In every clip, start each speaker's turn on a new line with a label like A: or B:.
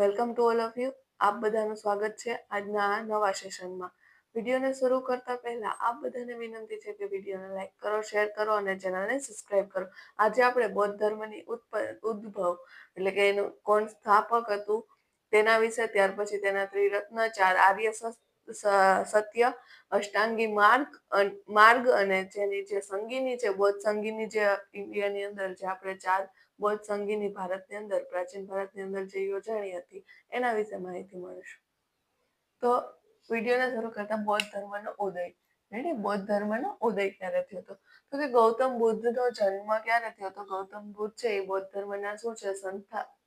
A: Welcome to all of you. આપ બધાનું સ્વાગત છે આજના નવા સેશનમાં. વિડીયોને શરૂ કરતા પહેલા આપ બધાને વિનંતી છે કે વિડીયોને લાઈક કરો, શેર કરો અને ચેનલને સબસ્ક્રાઇબ કરો. આજે આપણે બૌદ્ધ ધર્મની ઉદ્ભવ એટલે કે એનું કોણ સ્થાપક હતું તેના વિશે, ત્યાર પછી તેના ત્રિરત્ન ચાર આર્ય સત્ય, અષ્ટાંગી માર્ગ માર્ગ અને જેની જે સંગીની છે, બૌદ્ધ સંગીની જે ઇન્ડિયાની અંદર જે આપણે ચાર બૌદ્ધ સંગીની ભારતની અંદર, પ્રાચીન ભારતની અંદર જે યોજાણી હતી, એના વિશે માહિતી મળીશું. તો વિડીયોને શરૂ કરતા બૌદ્ધ ધર્મનો ઉદય. રેડી? બૌદ્ધ ધર્મનો ઉદય ક્યારે થયો હતો? તો કે ગૌતમ બુદ્ધનો જન્મ ક્યારે થયો હતો? ગૌતમ બુદ્ધ છે એ બૌદ્ધ ધર્મના શું છે?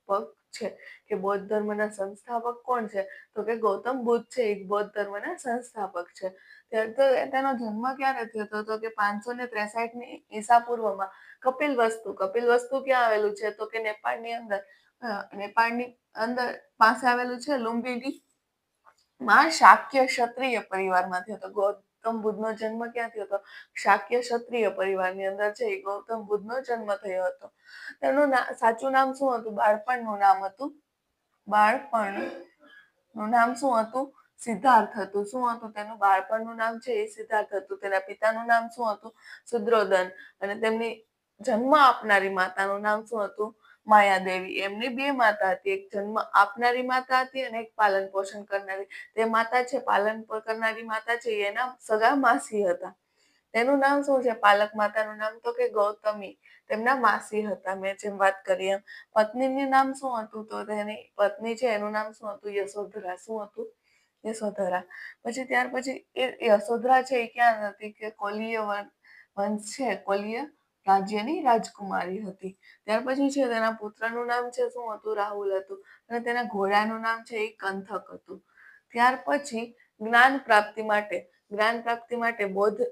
A: સંસ્થાપક છે કે બૌદ્ધ ધર્મના સંસ્થાપક કોણ છે? તો કે ગૌતમ બુદ્ધ છે, એક બૌદ્ધ ધર્મના સંસ્થાપક છે. તો તેનો જન્મ ક્યારે થયો હતો? તો કે પાંચસો ને ત્રેસાઠની ઈસા પૂર્વમાં. કપિલ વસ્તુ કપિલ વસ્તુ ક્યાં આવેલું છે? તો કે નેપાળની અંદર નેપાળની અંદર પાસે આવેલું છે લુંબિની માં શાક્ય ક્ષત્રિય પરિવારમાં થયો હતો. ગૌતમ બુદ્ધનો જન્મ ક્યાં થયો હતો? શાક્ય ક્ષત્રિય પરિવારની અંદર છે એ ગૌતમ બુદ્ધનો જન્મ થયો હતો. તેનું સાચું નામ શું હતું? બાળપણનું નામ હતું? બાળપણનું નામ શું હતું? સિદ્ધાર્થ હતું. શું હતું તેનું? બાળપણનું નામ છે એ સિદ્ધાર્થ હતું. તેના પિતાનું નામ શું હતું? સુદ્રોદન. અને તેમની જન્મ આપનારી માતાનું નામ શું હતું? માયાદેવી. એમની બે માતા હતી. એક જન્મ આપનારી માતા હતી અને એક પાલન પોષણ કરનારી. તે માતા છે, પાલન કરનારી માતા છે. એના સગા માસી હતા. તેનું નામ શું છે? પાલક માતાનું નામ તો કે ગૌતમી. તેમના માસી હતા. મેં જેમ વાત કરી એમ. પત્નીનું નામ શું હતું? તો તેની પત્ની છે. એનું નામ શું હતું? યશોધરા. શું હતું? યશોધરા. પછી ત્યાર પછી એ યશોધરા છે એ ક્યાં હતી? કે કોલીય વંશ છે. કોલીય રાજ્યની રાજકુમારી હતી. ત્યાર પછી છે તેના પુત્રનું નામ છે શું હતું? રાહુલ હતું. અને તેના ઘોડાનું નામ છે એ કંથક હતું. ત્યાર પછી જ્ઞાન પ્રાપ્તિ માટે, જ્ઞાન પ્રાપ્તિ માટે બૌદ્ધ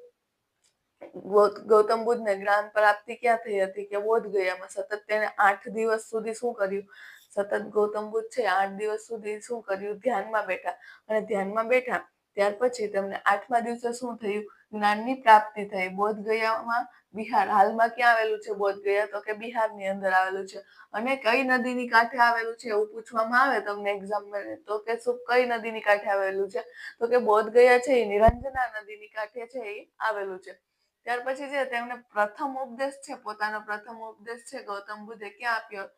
A: ગૌતમ બુદ્ધને જ્ઞાન પ્રાપ્તિ ક્યાં થઈ હતી કે બોધ ગયામાં? સતત તેને આઠ દિવસ સુધી શું કર્યું? સતત ગૌતમ બુદ્ધ છે આઠ દિવસ સુધી શું કર્યું? ધ્યાનમાં બેઠા. અને ધ્યાનમાં બેઠા ત્યાર પછી તેમને આઠમા દિવસે શું થયું? જ્ઞાનની પ્રાપ્તિ થઈ. બોધગયામાં બિહાર હાલમાં ક્યાં આવેલું છે? બોધગયા તો કે બિહારની અંદર આવેલું છે. અને કઈ નદીની કાંઠે આવેલું છે એવું પૂછવામાં આવે તમને એક્ઝામ તો કે શું કઈ નદીની કાંઠે આવેલું છે? તો કે બોધગયા છે એ નિરંજના નદીની કાંઠે છે એ આવેલું છે. ત્યાર પછી છે તેમને પ્રથમ ઉપદેશ છે, પોતાનો પ્રથમ ઉપદેશ છે, ગૌતમ બુદ્ધે ક્યાં આપ્યો?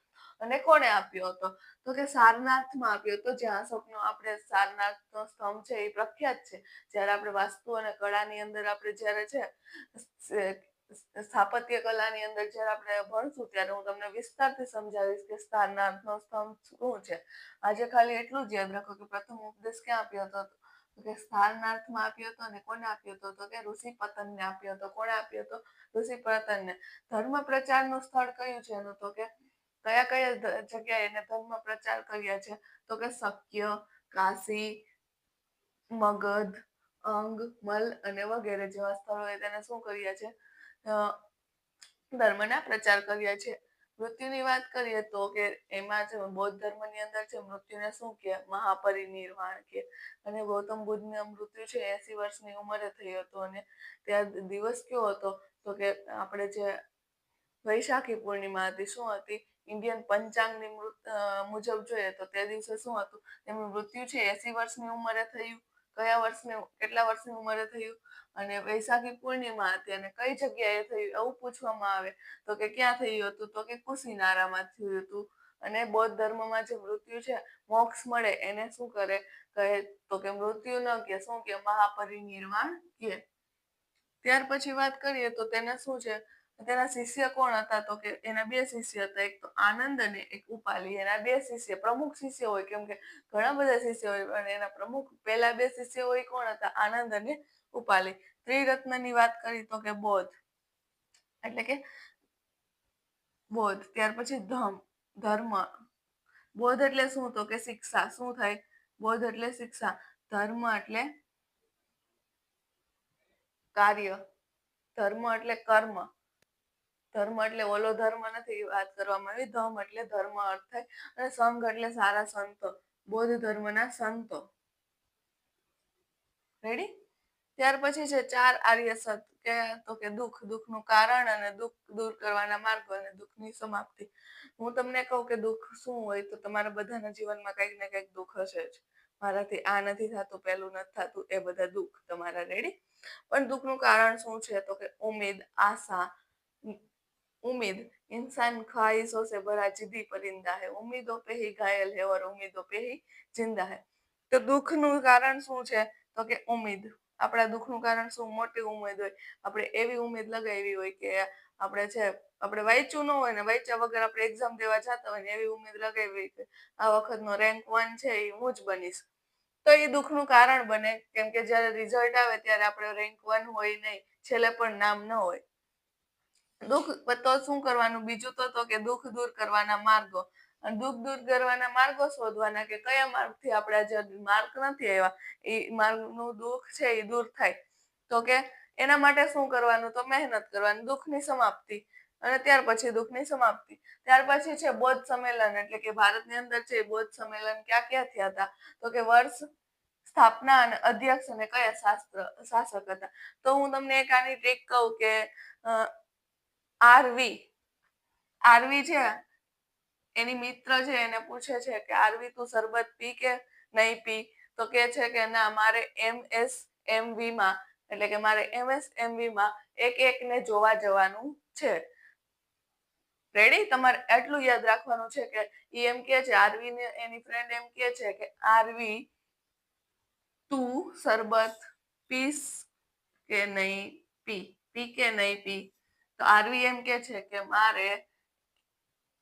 A: અને કોને આપ્યો હતો? તો કે સારનાથમાં આપ્યો હતો, જ્યાં સ્વપ્નો આપણે સારનાથનો સ્તંભ છે એ પ્રખ્યાત છે. જ્યારે આપણે વાસ્તુ અને કળાની અંદર આપણે જ્યારે છે સ્થાપત્ય કલાની અંદર જ્યારે આપણે ભણશું, ત્યારે હું તમને વિસ્તારથી સમજાવીશ કે સારનાથનો સ્તંભ શું છે. આજે ખાલી એટલું જ યાદ રાખો કે પ્રથમ ઉપદેશ ક્યાં આપ્યો હતો? કે સ્થાનાર્થમાં આપ્યો હતો અને કોને આપ્યો હતો? તો કે ઋષિ પતનને આપ્યો હતો. કોને આપ્યો હતો? ઋષિ પતનને ધર્મ પ્રચારનું સ્થળ કયું છે એનું? તો કે કયા કયા જગ્યાએ એને ધર્મ પ્રચાર કર્યા છે? તો કે શક્ય, કાશી, મગધ, અંગ, મલ અને વગેરે જેવા સ્થળોએ તેને શું કર્યા છે? ધર્મના પ્રચાર કર્યા છે. મૃત્યુની વાત કરીએ તો કે એમાં છે બૌદ્ધ ધર્મની અંદર છે, મૃત્યુને શું કે? મહાપરિનિર્વાણ કે. અને ગૌતમ બુદ્ધનું મૃત્યુ છે, એસી વર્ષની ઉંમરે થયો હતો અને ત્યાં દિવસ કયો હતો? તો કે આપણે જે વૈશાખી પૂર્ણિમા હતી, શું હતી? ઇન્ડિયન પંચાંગની મુજબ જોઈએ તો તે દિવસે શું હતું? તેમનું મૃત્યુ છે, એસી વર્ષની ઉંમરે થયું. કયા વર્ષને, કેટલા વર્ષની ઉંમરે થયું? અને વૈશાખી પૂર્ણિમા હતી અને કઈ જગ્યાએ થયું એવું પૂછવામાં આવે તો કે ક્યાં થયું હતું? તો કે કુશીનારામાં થયું હતું. અને બૌદ્ધ ધર્મમાં જે મૃત્યુ છે, મોક્ષ મળે એને શું કરે? કહે તો કે મૃત્યુ ન કે શું કે મહાપરિનિર્વાણ કે ત્યાર પછી વાત કરીએ તો તેને શું છે? તેના શિષ્ય કોણ હતા તો કે એના બે શિષ્ય હતા એક તો આનંદ અને એક ઉપાલી એના બે શિષ્ય પ્રમુખ શિષ્ય હોય કેમ કે ઘણા બધા શિષ્ય હોય પણ એના પ્રમુખ પહેલા બે શિષ્ય હોય કોણ હતા આનંદ અને ઉપાલી ત્રિરત્નની વાત કરી તો કે બોધ એટલે કે બોધ ત્યાર પછી ધમ ધર્મ બોધ એટલે શું તો કે શિક્ષા શું થાય બોધ એટલે શિક્ષા ધર્મ એટલે કાર્ય ધર્મ એટલે કર્મ ધર્મ એટલે ઓલો ધર્મ નથી વાત કરવામાં આવી. ધમ એટલે ધર્મ અર્થ થાય અને સંઘ એટલે સારા સંતો. બૌદ્ધ ધર્મના સંતો. રેડી ત્યાર પછી છે ચાર આર્ય સત. કે તો કે દુઃખ. દુઃખનું કારણ અને દુઃખ દૂર કરવાના માર્ગો અને દુઃખની સમાપ્તિ. હું તમને કહું કે દુઃખ શું હોય તો તમારા બધાના જીવનમાં કંઈક ને કંઈક દુઃખ હશે જ. મારાથી આ નથી થતું, પેલું નથી થતું, એ બધા દુઃખ. તમારા રેડી પણ દુઃખનું કારણ શું છે? તો કે ઉમેદ, આશા उम्मीद इंसान ख्वाहिशों से भरा जिद्दी परिंदा है उम्मीदों पे ही घायल है और उम्मीदों पे ही जिंदा है તો દુઃખનું કારણ શું છે તો કે ઉમેદ આપણા દુઃખનું કારણ શું મોટી ઉમેદ હોય આપણે એવી ઉમેદ લગાવી હોય કે આપણે છે આપણે વાંચ્યું ન હોય ને વાંચ્યા વગર આપણે એક્ઝામ દેવા જતા હોય ને એવી ઉમેદ લગાવી હોય કે આ વખતનો રેન્ક વન છે એ હું જ બનીશ તો એ દુઃખનું કારણ બને કેમ કે જ્યારે રિઝલ્ટ આવે ત્યારે આપણે રેન્ક વન હોય નહીં છેલ્લે પણ નામ ન હોય દુઃખ તો શું કરવાનું? બીજું તો તો કે દુઃખ દૂર કરવાના માર્ગો. દુઃખ દૂર કરવાના માર્ગો શોધવાના કે કયા માર્ગથી આપણા જે માર્ગ નથી આવ્યા, એ માર્ગનું દુઃખ છે એ દૂર થાય. તો કે એના માટે શું કરવાનું? તો મહેનત કરવાની, દુઃખની સમાપ્તિ. અને ત્યાર પછી દુઃખની સમાપ્તિ. ત્યાર પછી છે બૌદ્ધ સંમેલન, એટલે કે ભારતની અંદર છે બૌદ્ધ સંમેલન ક્યાં ક્યાં થયા હતા? તો કે વર્ષ સ્થાપના અને અધ્યક્ષ અને કયા શાસ્ત્ર, શાસક હતા? તો હું તમને એક આની ટ્રીક કહું કે આરવી આરવી છે, એની મિત્ર છે, એને પૂછે છે કે આરવી તું શરબત પી કે નહીં પી? તો કે છે કે ના, મારે એમ એસ એમવી માં, એટલે કે મારે એમ એસ એમવી માં એક એક ને જોવા જવાનું છે. રેડી તમારે એટલું યાદ રાખવાનું છે કે ઈ એમ કે છે આરવી ને એની ફ્રેન્ડ એમ કે છે કે આરવી તું શરબત પીસ કે નહીં પી? પી કે નહીં પી? તો આરવી એમ કે છે કે મારે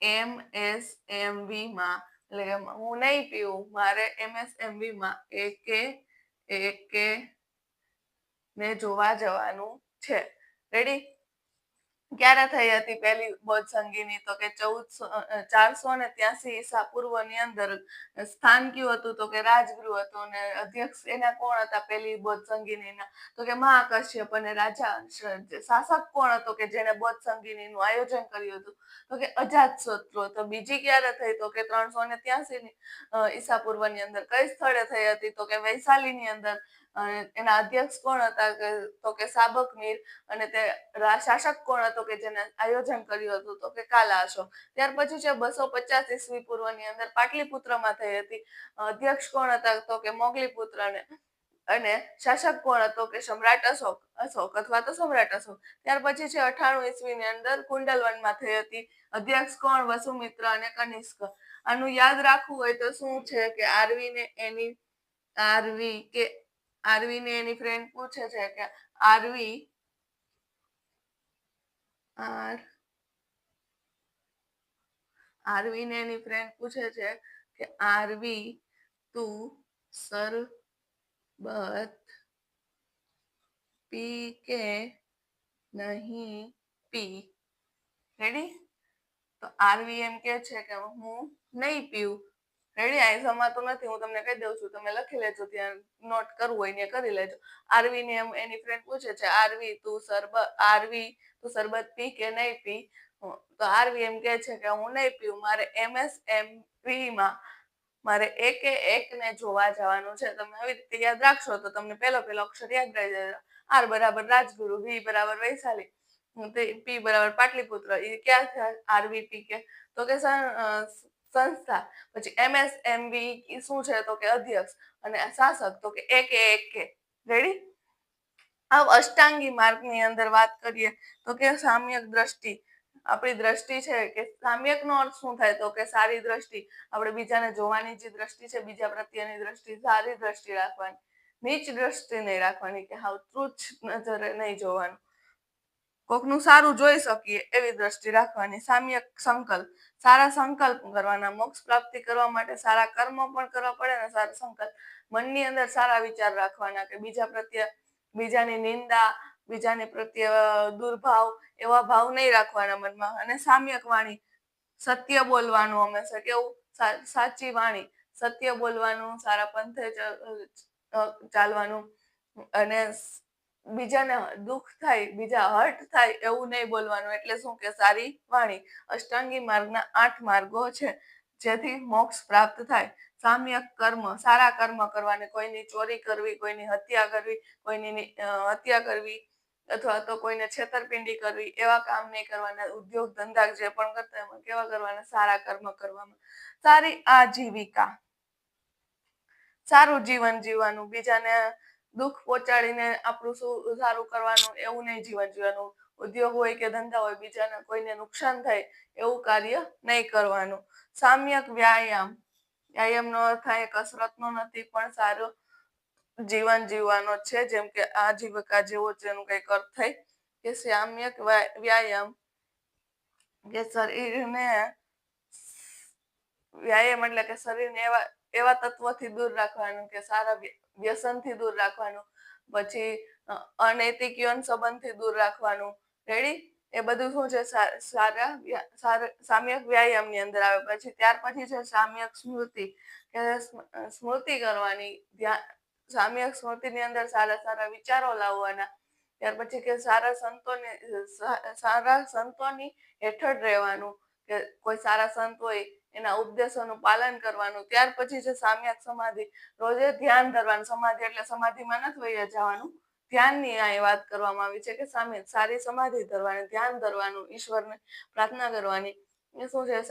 A: એમ એસ એમ માં, એટલે કે હું નહીં પીવું, મારે એમ એસ એમ માં એકે એકે ને જોવા જવાનું છે. રેડી ક્યારે થઈ હતી પહેલી બૌદ્ધ સંગીની? તો કે ચૌદસો ચારસો ને ત્યાસી ઈસા પૂર્વની અંદર સ્થાન કયું હતું? તો કે રાજગુરુ હતું અને અધ્યક્ષ એના કોણ હતા પહેલી બૌદ્ધ સંગીનીના? તો કે મહાકશ્યપ અને રાજા શાસક કોણ હતો કે જેને બૌદ્ધ સંગીનીનું આયોજન કર્યું હતું? તો કે અજાત શત્રુ તો બીજી ક્યારે થઈ? તો કે ત્રણસો ને ત્યાસી ઈસા પૂર્વની અંદર કઈ સ્થળે થઈ હતી? તો કે વૈશાલી ની અંદર એના અધ્યક્ષ કોણ હતા કે તો કે સાબક મીર અને તે શાસક કોણ હતો કે જેને આયોજન કર્યું હતું તો કે કાલાશો ત્યાર પછી છે બસો પચાસ ઈસવી પૂર્વની અંદર પાટલીપુત્રમાં થઈ હતી. અધ્યક્ષ કોણ હતા તો કે મોગલીપુત્ર ને અને શાસક કોણ હતો કે સમ્રાટ અશોક અશોક અથવા તો સમ્રાટ અશોક. ત્યાર પછી છે અઠાણું ઈસવી ની અંદર કુંડલવનમાં થઈ હતી. અધ્યક્ષ કોણ? વસુમિત્ર અને કનિષ્ક. આનું યાદ રાખવું હોય તો શું છે કે આરવી ને એની, આરવી કે આરવી ને એની ફ્રેન્ડ પૂછે છે કે આરવી આર આરવી ને એની ફ્રેન્ડ પૂછે છે કે આરવી તું સરબત પી કે નહીં પી? રેડી તો આરવી એમ કે છે કે હું નહીં પીવું રેડી? આ સમાતું નથી, હું તમને કહી દઉં છું. તમે લખી લેજો, ત્યાં નોટ કરવું હોય ને કરી લેજો. આરવી ને એની ફ્રેન્ડ પૂછે છે આરવી તું સરબત આરવી તું સરબત પી કે નહીં પી? તો આરવી એમ કે છે કે, હું નહીં પીવું, મારે એમએસ એમ માં, મારે એક એક ને જોવા જવાનું છે. તમે આવી રીતે યાદ રાખશો તો તમને પેલો પેલો અક્ષર યાદ રહી જાય. આર બરાબર રાજગુરુ વી બરાબર વૈશાલી પી બરાબર પાટલીપુત્ર એ ક્યાં આરવી પી કે, તો કે સંસ્થા, પછી એમએસએમવી શું છે તો કે અધ્યક્ષ અને શાસક, તો કે એક એક. રેડી આ અષ્ટાંગી માર્ગની અંદર વાત કરીએ તો કે સામ્યક દ્રષ્ટિ. આપણી દ્રષ્ટિ છે કે સામ્યક નો અર્થ શું થાય તો કે સારી દ્રષ્ટિ. આપણે બીજાને જોવાની જે દ્રષ્ટિ છે, બીજા પ્રત્યેની દ્રષ્ટિ, સારી દ્રષ્ટિ રાખવાની. નીચ દ્રષ્ટિ નહીં રાખવાની કે હાવ તુચ્છ નજરે નહીં જોવાનું. કોકનું સારું જોઈ શકીએ એવી દ્રષ્ટિ રાખવાની. સામ્યક સંકલ્પ, સારા સંકલ્પ કરવાના, મોક્ષ પ્રાપ્તિ કરવા માટે સારા કર્મ પણ કરવા પડે ને સારા સંકલ્પ મનની અંદર સારા વિચાર રાખવાના કે બીજા પ્રત્યે બીજાની નિંદા, બીજાને પ્રત્યે દુર્ભાવ એવા ભાવ નહીં રાખવાના મનમાં. અને સામ્યક વાણી, સત્ય બોલવાનું હંમેશા કેવું? સાચી વાણી, સત્ય બોલવાનું, સારા પંથે ચાલવાનું અને બીજાને દુઃખ થાય, બીજા હર્ટ થાય એવું નહીં બોલવાનું. એટલે શું કે સારી વાણી અષ્ટાંગી માર્ગના આઠ માર્ગો છે, જેથી મોક્ષ પ્રાપ્ત થાય. સામ્યક કર્મ, સારા કર્મ કરવાને કોઈની ચોરી કરવી, કોઈની હત્યા કરવી, કોઈની હત્યા કરવી, અથવા તો કોઈને છેતરપિંડી કરવી, એવા કામ નહીં કરવાના. ઉદ્યોગ ધંધા જે પણ કરતા એમાં કેવા કરવાના? સારા કર્મ કરવામાં. સારી આજીવિકા. સારું જીવન જીવવાનું. બીજાને દુઃખ પહોંચાડીને આપણું સારું કરવાનું, એવું નહીં જીવન જીવવાનું. ઉદ્યોગ હોય કે ધંધા હોય, બીજાને કોઈને નુકસાન થાય, એવું કાર્ય નહીં કરવાનું. સામ્યક વ્યાયામ. વ્યાયામનો અર્થ એ કસરતનો નથી, પણ સારો જીવન જીવવાનો છે. જેમ કે આજીવિકા જેવો જેનું કંઈક અર્થ થાય કે સામ્યક વ્યાયામ. કે શરીરને વ્યાયામ એટલે કે શરીરને એવા એવા તત્વોથી દૂર રાખવાનું કે સારા વ્યસનથી દૂર રાખવાનું. પછી અનૈતિક યૌન સંબંધથી દૂર રાખવાનું. રેડી એ બધું શું છે? સારા સામ્યક વ્યાયામની અંદર આવે. પછી ત્યાર પછી છે સામ્યક સ્મૃતિ. કે સ્મૃતિ કરવાની. ધ્યાન સામ્યક સ્મૃતિની અંદર સારા સારા વિચારો લાવવાના. ત્યાર પછી કે સારા સંતોને સારા સંતોની હેઠળ રહેવાનું. કે કોઈ સારા સંત હોય એના ઉપદેશોનું પાલન કરવાનું, ત્યાર પછી છે સામ્યક સમાધિ, રોજે ધ્યાન ધરવાનું સમાધિ એટલે સમાધિમાં નથી વહી જવાનું, ધ્યાનની આ વાત કરવામાં આવી છે કે સામે સારી સમાધિ ધરવાની, ધ્યાન ધરવાનું, ઈશ્વરને પ્રાર્થના કરવાની શું છે?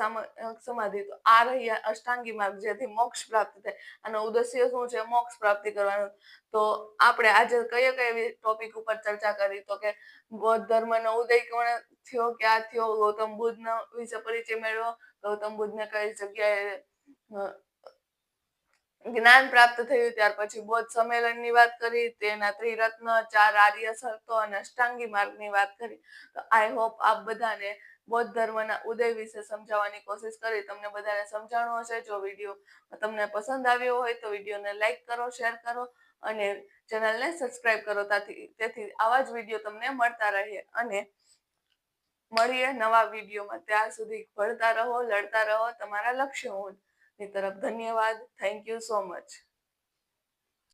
A: સમાધિ. આ રહી અષ્ટાંગી માર્ગ, જેથી મોક્ષ પ્રાપ્ત થાય. અને ઉદ્દેશ્ય શું છે? મોક્ષ પ્રાપ્તિ કરવાનું. તો આપણે આજે કયા કયા ટોપિક ઉપર ચર્ચા કરી? તો કે બૌદ્ધ ધર્મનો ઉદય કોણ થયો? ક્યાં થયો? ગૌતમ બુદ્ધનો વિશે પરિચય મેળવ્યો ગૌતમ બુદ્ધને કઈ જગ્યાએ જ્ઞાન પ્રાપ્ત થયું? ત્યાર પછી બૌદ્ધ સંમેલનની વાત કરી. તેના ત્રિરત્ન, ચાર આર્ય શરતો અને અષ્ટાંગી માર્ગની વાત કરી. તો આઈ હોપ આપ બધાને બૌદ્ધ ધર્મના ઉદય વિશે સમજાવવાની કોશિશ કરી. તમને બધાને સમજાણું હશે. જો વીડિયો તમને પસંદ આવ્યો હોય તો વિડીયોને લાઈક કરો, શેર કરો અને ચેનલને સબસ્ક્રાઈબ કરો તાથી તેથી આવા જ વીડિયો તમને મળતા રહે અને મળીએ નવા વિડીયોમાં. ત્યાં સુધી ભણતા રહો, લડતા રહો. તમારા લક્ષ્યની તરફ ધન્યવાદ. Thank you so much